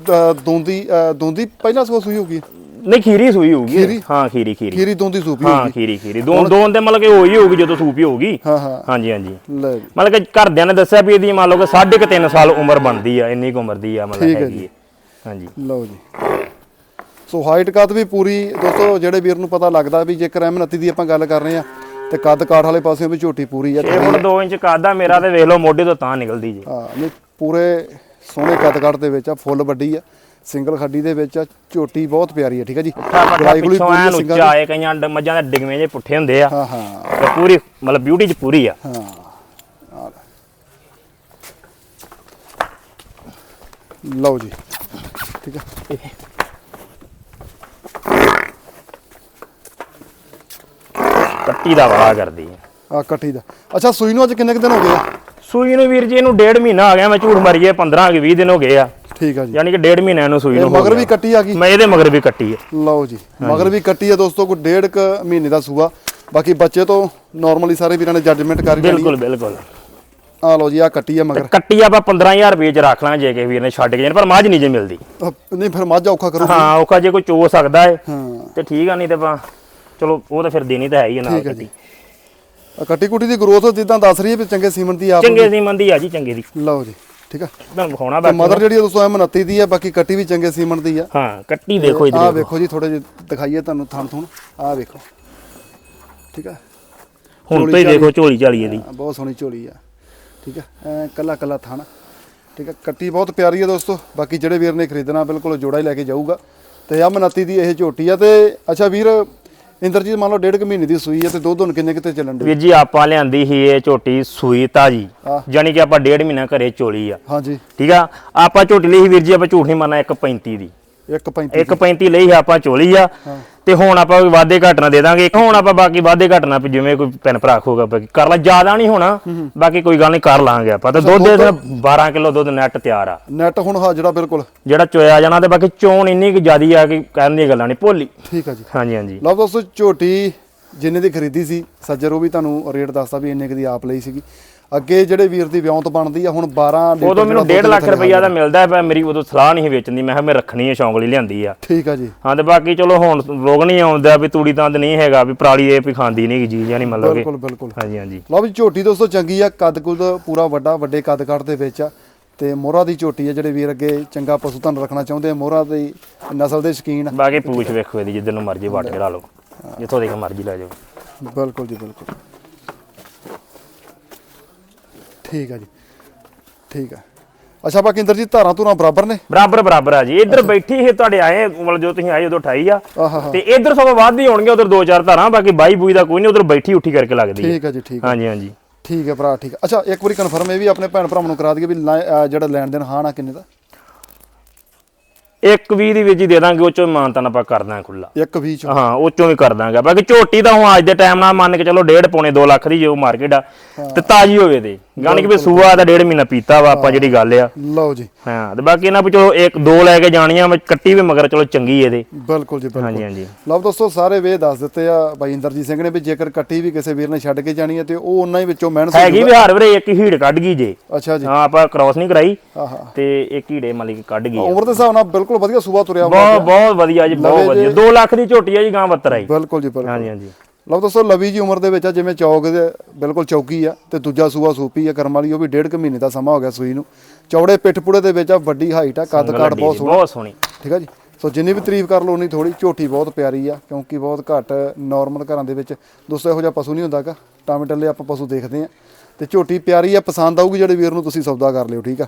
ਦੋਂਦੀ ਦੋਂਦੀ ਪਹਿਲਾਂ ਸੂਆ ਸੂਈ ਹੋਗੀ ਨਹੀਂ ਖੀਰੀ ਸੂਈ ਹੋਊਗੀ। ਖੀਰੀ? ਹਾਂ ਖੀਰੀ ਖੀਰੀ। ਖੀਰੀ ਦੋਂਦੀ ਸੂਪੀ ਹਾਂ ਖੀਰੀ ਖੀਰੀ। ਦੋ ਦੋ ਦੇ ਮਤਲਬ ਕਿ ਹੋਈ ਹੋਊਗੀ ਜਦੋਂ ਸੂਪੀ ਹੋਊਗੀ। ਹਾਂ ਹਾਂ। ਹਾਂਜੀ ਹਾਂਜੀ। ਲੈ ਜੀ। ਮਤਲਬ ਕਿ ਘਰਦਿਆਂ ਨੇ ਦੱਸਿਆ ਵੀ ਇਹਦੀ ਮੰਨ ਲਓ ਕਿ ਸਾਢੇ ਕੁ ਤਿੰਨ ਸਾਲ ਉਮਰ ਬਣਦੀ ਆ ਇੰਨੀ ਕੁ ਉਮਰ ਦੀ ਆ ਮਤਲਬ ਠੀਕ ਹੈ ਹੈਗੀ ਜੀ। ਹੈ ਹਾਂਜੀ। ਲਓ ਜੀ। ਸੋ ਹਾਈਟ ਕੱਦ ਵੀ ਪੂਰੀ ਦੋਸਤੋ ਜਿਹੜੇ ਵੀਰ ਨੂੰ ਪਤਾ ਲੱਗਦਾ ਵੀ ਜੇਕਰ ਐਮ ਨਤੀ ਦੀ ਆਪਾਂ ਗੱਲ ਕਰ ਰਹੇ ਆ ਤੇ ਕੱਦ ਕਾਠ ਵਾਲੇ ਪਾਸਿਓਂ ਵੀ ਝੋਟੀ ਪੂਰੀ ਆ ਤੇ ਇਹ ਹੁਣ 2 ਇੰਚ ਕਾਦਾ ਮੇਰਾ ਤੇ ਵੇਖ ਲਓ ਮੋਢੇ ਤੋਂ ਤਾਂ ਨਿਕਲਦੀ ਜੀ। ਹਾਂ ਨਹੀਂ ਪੂਰੇ ਸੋਹਣੇ ਕੱਦ ਕਾਠ ਦੇ ਵਿੱਚ ਆ ਫੁੱਲ ਵੱਡੀ ਆ ਸਿੰਗਲ ਖੱਡੀ ਦੇ ਵਿੱਚ ਆ ਝੋਟੀ ਬਹੁਤ ਪਿਆਰੀ ਆ ਠੀਕ ਆ ਜੀ? ਗਲਾਈ ਗੁਲੀ ਪੂਰੀ ਆ ਸਿੰਗਲ। ਉੱਚਾ ਆਏ ਕਈਆਂ ਡ- ਮੱਝਾਂ ਦੇ ਡਿਗਵੇਂ ਜੇ ਪੁੱਠੇ ਹੁੰਦੇ ਆ। ਹਾਂ ਹਾਂ। ਤੇ ਪੂਰੀ ਮਤਲਬ ਬਿਊਟੀ ਚ ਪੂਰੀ ਆ। ਹਾਂ ਆ। ਲਓ ਜੀ ਠੀਕ ਹੈ ਕੱਟੀ ਦਾ ਵਾਲਾ ਕਰਦੀ ਆ ਆ ਕੱਟੀ ਦਾ। ਅੱਛਾ ਸੂਈ ਨੂੰ ਅੱਜ ਕਿੰਨੇ ਕੁ ਦਿਨ ਹੋ ਗਏ ਆ? ਸੂਈ ਨੂੰ ਵੀਰ ਜੀ ਇਹਨੂੰ ਡੇਢ ਮਹੀਨਾ ਆ ਗਿਆ ਮੈਂ ਝੂਠ ਮਾਰੀਏ 15 ਕਿ 20 ਦਿਨ ਹੋ ਗਏ ਆ। ਠੀਕ ਆ ਜੀ। ਯਾਨੀ ਕਿ ਡੇਢ ਮਹੀਨੇ ਨੂੰ ਸੂਈ ਇਹ ਨੂੰ ਹੋ ਮਗਰ ਗਿਆ। ਵੀ ਕੱਟੀ ਆ ਗਈ? ਮੈਂ ਇਹਦੇ ਮਗਰ ਵੀ ਕੱਟੀ ਹੈ। ਲਓ ਜੀ ਮਗਰ ਵੀ ਕੱਟੀ ਆ ਦੋਸਤੋ ਕੋਈ ਡੇਢ ਕ ਮਹੀਨੇ ਦਾ ਸੂਆ। ਬਾਕੀ ਬੱਚੇ ਤੋਂ ਨਾਰਮਲੀ ਸਾਰੇ ਵੀਰਾਂ ਨੇ ਜੱਜਮੈਂਟ ਕਰ ਹੀ। ਲੈਣੀ ਬਿਲਕੁਲ ਬਿਲਕੁਲ। ਆ ਲਓ ਜੀ ਆ ਕੱਟੀ ਆ ਮਗਰ। ਕੱਟੀ ਆਪਾਂ 15000 ਰੁਪਏ ਚ ਰੱਖ ਲਾਂ ਜੇ ਕੇ ਵੀਰ ਨੇ ਛੱਡ ਕੇ ਜਾਣ ਪਰ ਮੱਝ ਨਹੀਂ ਜੇ ਮਿਲਦੀ। ਅਹ ਨਹੀਂ ਫਿਰ ਮੱਝ ਔਖਾ ਕਰੋ ਹਾਂ ਔਖਾ ਜੇ ਕੋਈ ਚੋ ਸਕਦਾ ਹੈ ਹਾਂ। ਤੇ ਠੀਕ ਆ ਨਹੀਂ ਤੇ ਆਪਾਂ ਚਲੋ ਉਹ ਤਾਂ ਫਿਰ ਦੇਣੀ ਤਾਂ ਹੈ ਹੀ ਆ ਨਾਲ ਠੀਕ ਹੈ ਕੱਟੀ ਆ ਕੱਟੀ ਕੁੱਟੀ ਦੀ ਗਰੋਥ ਜਿੱਦਾਂ ਦੱਸ ਰਹੀ ਹੈ ਵੀ ਚੰਗੇ ਸੀਮਨ ਦੀ ਆਪ ਚੰਗੇ ਸੀਮਨ ਦੀ ਆ ਜੀ ਚੰਗੇ ਦੀ। ਲਓ ਜੀ ਠੀਕ ਆ। ਤੁਹਾਨੂੰ ਵਿਖਾਉਣਾ ਤੇ ਬਾਕੀ ਮਦਰ ਜਿਹੜੀ ਆ ਦੋਸਤੋ ਐਮ 29 ਦੀ ਆ ਬਾਕੀ ਕੱਟੀ ਵੀ ਚੰਗੇ ਸੀਮਨ ਦੀ ਆ। ਹਾਂ ਕੱਟੀ ਦੇਖੋ ਆ ਇਧਰ ਵੇਖੋ ਜੀ ਥੋੜੇ ਜਿਹਾ ਦਿਖਾਈਏ ਤੁਹਾਨੂੰ ਥਣ ਥੁਣ। ਆ ਵੇਖੋ। ਠੀਕ ਆ? ਹੁਣ ਤੋਂ ਹੀ ਦੇਖੋ ਝੋਲੀ ਝਾਲੀ ਇਹਦੀ। ਹਾਂ, ਬਹੁਤ ਸੋਹਣੀ ਝੋਲੀ ਆ। ਠੀਕ ਆ? ਐ ਕੱਲਾ ਕੱਲਾ ਥਣ। ਠੀਕ ਆ? ਕੱਟੀ ਬਹੁਤ ਪਿਆਰੀ ਆ ਦੋਸਤੋ। ਬਾਕੀ ਜਿਹੜੇ ਵੀਰ ਨੇ ਖਰੀਦਣਾ ਬਿਲਕੁਲ ਜੋੜਾ ਹੀ ਲੈ ਕੇ ਜਾਊਗਾ। ਤੇ ਆ ਮਨਤੀ ਦੀ ਇਹ ਝੋਟੀ ਆ ਤੇ ਅੱਛਾ ਵੀਰ ਇੰਦਰਜੀਤ ਮੰਨ ਲਓ ਡੇਢ ਕੁ ਮਹੀਨੇ ਦੀ ਸੂਈ ਆ ਤੇ ਦੁੱਧ ਹੁਣ ਕਿੰਨੇ ਕਿਤੇ ਚੱਲਣ ਦੇ ਵੀਰ ਜੀ ਆਪਾਂ ਲਿਆਂਦੀ ਸੀ ਇਹ ਝੋਟੀ ਸੂਈ ਤਾਜੀ। ਆਹ। ਯਾਨੀ ਕਿ ਆਪਾਂ ਡੇਢ ਮਹੀਨਾ ਘਰੇ ਚੋਲੀ ਆ। ਹਾਂਜੀ। ਠੀਕ ਆ? ਆਪਾਂ ਝੋਟੀ ਲਈ ਸੀ ਵੀਰ ਜੀ ਆਪਾਂ ਝੂਠ ਨਹੀਂ ਮੰਨਣਾ 1.35 ਦੀ। 1.35 1.35 ਲਈ ਆਪਾਂ ਚੋਲੀ ਆ। ਹਾਂ। ਤੇ ਹੁਣ ਆਪਾਂ ਕੋਈ ਵਾਧੇ ਘੱਟ ਨਾ ਦੇ ਦਾਂਗੇ। ਹੁਣ ਆਪਾਂ ਬਾਕੀ ਵਾਧੇ ਘੱਟ ਨਾ ਵੀ ਜਿਵੇਂ ਕੋਈ ਭੈਣ ਭਰਾ ਖੋਗਾ ਬਾਕੀ ਕਰ ਲਾ ਜ਼ਿਆਦਾ ਨਹੀਂ ਹੋਣਾ। ਬਾਕੀ ਕੋਈ ਗੱਲ ਨਹੀਂ ਕਰ ਲਾਂਗੇ ਆਪਾਂ। ਤੇ ਦੁੱਧ ਦੇ 12 ਕਿਲੋ ਦੁੱਧ ਨੈਟ ਤਿਆਰ ਆ। ਨੈਟ ਹੁਣ ਹਾਜ਼ਰਾ ਬਿਲਕੁਲ। ਜਿਹੜਾ ਚੋਇਆ ਜਾਣਾ ਤੇ ਬਾਕੀ ਚੋਣ ਇੰਨੀ ਕੁ ਜ਼ਿਆਦੀ ਆ ਕਿ ਕਹਿਣ ਦੀਆਂ ਗੱਲਾਂ ਨਹੀਂ ਭੋਲੀ। ਠੀਕ ਆ ਜੀ। ਹਾਂਜੀ ਹਾਂਜੀ। ਲਓ ਦੋਸਤੋ ਝੋਟੀ ਜਿੰਨੇ ਦੀ ਖਰੀਦੀ ਸੀ ਸੱਜਰ ਉਹ ਵੀ ਤੁਹਾਨੂੰ ਰੇਟ ਦੱਸਦਾ ਵੀ ਇੰਨੇ ਕੁ ਦੀ ਆਪ ਲਈ ਸੀਗੀ। ਅੱਗੇ ਜਿਹੜੇ ਵੀਰ ਦੀ ਵਿਉਂਤ ਬਣਦੀ ਆ ਹੁਣ 12 ਲੀਟਰ ਉਦੋਂ ਮੈਨੂੰ ਜਿਹੜਾ 1.5 ਲੱਖ ਰੁਪਈਆ ਦਾ। ਮਿਲਦਾ ਹੈ, ਪਰ ਮੇਰੀ ਉਦੋਂ ਸਲਾਹ ਨਹੀਂ ਵੇਚਣ ਦੀ। ਮੈਂ ਕਿਹਾ ਮੈਂ ਰੱਖਣੀ ਹੈ ਸ਼ੌਂਕ ਲਈ ਲਿਆਂਦੀ ਆ। ਠੀਕ ਆ ਜੀ। ਹਾਂ ਤੇ ਬਾਕੀ ਚਲੋ ਹੁਣ ਰੋਗ ਨਹੀਂ ਆਉਂਦਾ ਵੀ ਤੂੜੀ ਤੰਦ ਨਹੀਂ ਹੈਗਾ ਵੀ ਪਰਾਲੀ ਇਹ ਵੀ ਖਾਂਦੀ ਨਹੀਂ ਜੀ ਜਾਨੀ ਲਓਗੇ ਬਿਲਕੁਲ ਬਿਲਕੁਲ। ਹਾਂਜੀ ਹਾਂਜੀ। ਲਓ ਵੀ ਝੋਟੀ ਦੋਸਤੋ ਚੰਗੀ ਆ ਕੱਦ ਕੁੱਦ ਪੂਰਾ ਵੱਡਾ ਵੱਡੇ ਕੱਦ ਕੱਟ ਦੇ ਵਿੱਚ ਆ। ਤੇ ਮੋਹਰਾ ਦੀ ਝੋਟੀ ਆ ਜਿਹੜੇ ਵੀਰ ਅੱਗੇ ਚੰਗਾ ਪਸ਼ੂ ਧਨ ਰੱਖਣਾ ਚਾਹੁੰਦੇ ਆ ਮੋਹਰਾ ਦੀ ਨਸਲ ਦੇ ਸ਼ਕੀਨ। ਬਾਕੀ ਪੂਛ ਵੇਖੋ ਇਹਦੀ ਜਿੱਦਨ ਨੂੰ ਮਰਜ਼ੀ ਵੱਟ ਕੇ ਲਾ ਲਓ। ਜਿੱਥੋਂ ਦੇਖ ਮਰਜ਼ੀ ਲੈ ਜਾਓ। ਬਿਲਕੁਲ ਜੀ ਬਿਲਕੁਲ। ਠੀਕ ਆ ਜੀ। ਠੀਕ ਆ। ਅੱਛਾ ਬਾਕੀ ਇੰਦਰ ਜੀ ਧਾਰਾਂ ਧੁਰਾਂ ਬਰਾਬਰ ਨੇ? ਬਰਾਬਰ ਬਰਾਬਰ ਆ ਜੀ। ਇੱਧਰ ਬੈਠੀ ਇਹ ਤੁਹਾਡੇ ਆਏ ਮਤਲਬ ਜੋ ਤੁਸੀਂ ਆਏ ਉਦੋਂ ਉਠਾਈ ਆ। ਆਹਾ ਤੇ ਇੱਧਰ ਸਗੋਂ ਵੱਧ ਹੀ ਹੋਣਗੇ ਉਧਰ ਦੋ ਚਾਰ ਧਾਰਾਂ ਬਾਕੀ ਬਾਈ ਬੂਈ ਦਾ ਕੋਈ ਨਹੀਂ ਉਧਰ ਬੈਠੀ ਉੱਠੀ ਕਰਕੇ ਲੱਗਦੀ ਠੀਕ ਆ ਜੀ ਠੀਕ ਹਾਂਜੀ ਹਾਂਜੀ। ਠੀਕ ਹੈ ਭਰਾ ਠੀਕ। ਅੱਛਾ ਇੱਕ ਵਾਰੀ ਕਨਫਰਮ ਇਹ ਵੀ ਆਪਣੇ ਭੈਣ ਭਰਾਵਾਂ ਨੂੰ ਕਰਾ ਦਈਏ ਵੀ ਜਿਹੜਾ ਲੈਣ ਦੇਣ ਹਾਂ ਨਾ ਕਿੰਨੇ ਦਾ? ਇੱਕ 20 ਦੀ ਵਿੱਚ ਹੀ ਦੇ ਦਾਂਗੇ ਉਹ ਚੋਂ ਮਾਨਤਾਨ ਆਪਾਂ ਕਰ ਦਾਂਗੇ ਖੁੱਲਾ ਇੱਕ ਵੀ ਚ। ਹਾਂ ਉਹ ਚੋਂ ਵੀ ਕਰ ਦਾਂਗੇ ਬਾਕੀ ਝੋਟੀ ਤਾਂ ਹੁਣ ਅੱਜ ਦੇ ਟਾਈਮ ਨਾਲ ਮੰਨ ਕੇ ਚਲੋ 1.5 ਪੌਣੇ 2 ਲੱਖ ਦੀ ਜੋ ਮਾਰਕੀਟ ਆ ਤੇ ਤਾਜੀ ਹੋਵੇ ਤੇ। ਗਾਣੀ ਕਿ ਵੀ ਸੂਆ ਦਾ ਡੇਢ ਮਹੀਨਾ ਪੀਤਾ ਵਾ ਆਪਾਂ ਜਿਹੜੀ ਗੱਲ ਆ। ਲਓ ਜੀ। ਹਾਂ ਤੇ ਬਾਕੀ ਇਹਨਾਂ ਵਿੱਚੋਂ ਇੱਕ ਦੋ ਲੈ ਕੇ ਜਾਣੀਆਂ ਮੈਂ ਕੱਟੀ ਵੀ ਮਗਰ ਚਲੋ ਚੰਗੀ ਇਹਦੇ। ਬਿਲਕੁਲ ਜੀ ਬਿਲਕੁਲ। ਹਾਂਜੀ ਹਾਂਜੀ। ਲਓ ਦੋਸਤੋ ਸਾਰੇ ਵੇ ਦੱਸ ਦਿੱਤੇ ਆ ਬਾਈ ਇੰਦਰਜੀਤ ਸਿੰਘ ਨੇ ਵੀ ਜੇਕਰ ਕੱਟੀ ਵੀ ਕਿਸੇ ਵੀਰ ਨੇ ਛੱਡ ਕੇ ਜਾਣੀ ਹੈ ਤੇ ਉਹ ਉਹਨਾਂ ਹੀ ਵਿੱਚੋਂ ਮਿਹਨਤ ਹੈਗੀ ਵਿਹਾਰ ਵੀਰੇ ਇੱਕ ਹੀੜ ਕੱਢ ਗਈ ਜੇ। ਅੱਛਾ ਜੀ। ਹਾਂ ਆਪਾਂ ਕ੍ਰਾਸ ਨਹੀਂ ਕਰਾਈ ਆਹਾ। ਤੇ ਇੱਕ ਹੀੜੇ ਮਾਲੀ ਕੱਢ ਗਈ। ਉਮਰ ਦੇ ਹਿਸਾਬ ਨਾਲ ਬਿਲਕੁਲ ਵਧੀਆ ਸੂਬਾ ਤੁਰਿਆ ਬਹੁਤ ਬਹੁਤ ਵਧੀਆ ਜੀ ਬਹੁਤ ਵਧੀਆ। 2 ਲੱਖ ਦੀ ਝੋਟੀ ਆ ਜੀ ਗਾਂ ਬੱਤਰ ਆਈ ਬਿਲਕੁਲ ਜੀ ਬਿਲਕੁਲ। ਹਾਂਜੀ ਹਾਂਜੀ। ਲਓ ਦੋਸਤੋ ਲਵੀ ਜੀ ਉਮਰ ਦੇ ਵਿੱਚ ਆ ਜਿਵੇਂ ਚੌਕ ਦੇ ਬਿਲਕੁਲ ਚੌਕੀ ਆ ਤੇ ਦੂਜਾ ਸੂਆ ਸੂਪੀ ਆ ਕਰਮ ਵਾਲੀ ਉਹ ਵੀ ਡੇਢ ਕੁ ਮਹੀਨੇ ਦਾ ਸਮਾਂ ਹੋ ਗਿਆ ਸੂਈ ਨੂੰ। ਚੌੜੇ ਪਿੱਠ ਪੁੜੇ ਦੇ ਵਿੱਚ ਆ ਵੱਡੀ ਹਾਈਟ ਆ ਕੱਦ ਕਾਠ ਬਹੁਤ ਸੋਹਣਾ। ਬਹੁਤ ਸੋਹਣੀ। ਠੀਕ ਆ ਜੀ? ਸੋ ਜਿੰਨੀ ਵੀ ਤਾਰੀਫ ਕਰ ਲਓ ਉਨੀ ਥੋੜੀ ਝੋਟੀ ਬਹੁਤ ਪਿਆਰੀ ਆ ਕਿਉਂਕਿ ਬਹੁਤ ਘੱਟ ਨਾਰਮਲ ਘਰਾਂ ਦੇ ਵਿੱਚ। ਦੋਸਤੋ ਇਹੋ ਜਿਹਾ ਪਸ਼ੂ ਨਹੀਂ ਹੁੰਦਾਗਾ ਟਾਵੇਂ ਟੱਲੇ ਆਪਾਂ ਪਸ਼ੂ ਦੇਖਦੇ ਆ। ਤੇ ਝੋਟੀ ਪਿਆਰੀ ਆ ਪਸੰਦ ਆਊਗੀ ਜਿਹੜੇ ਵੀਰ ਨੂੰ ਤੁਸੀਂ ਸੌਦਾ ਕਰ ਲਿਓ ਠੀਕ ਆ?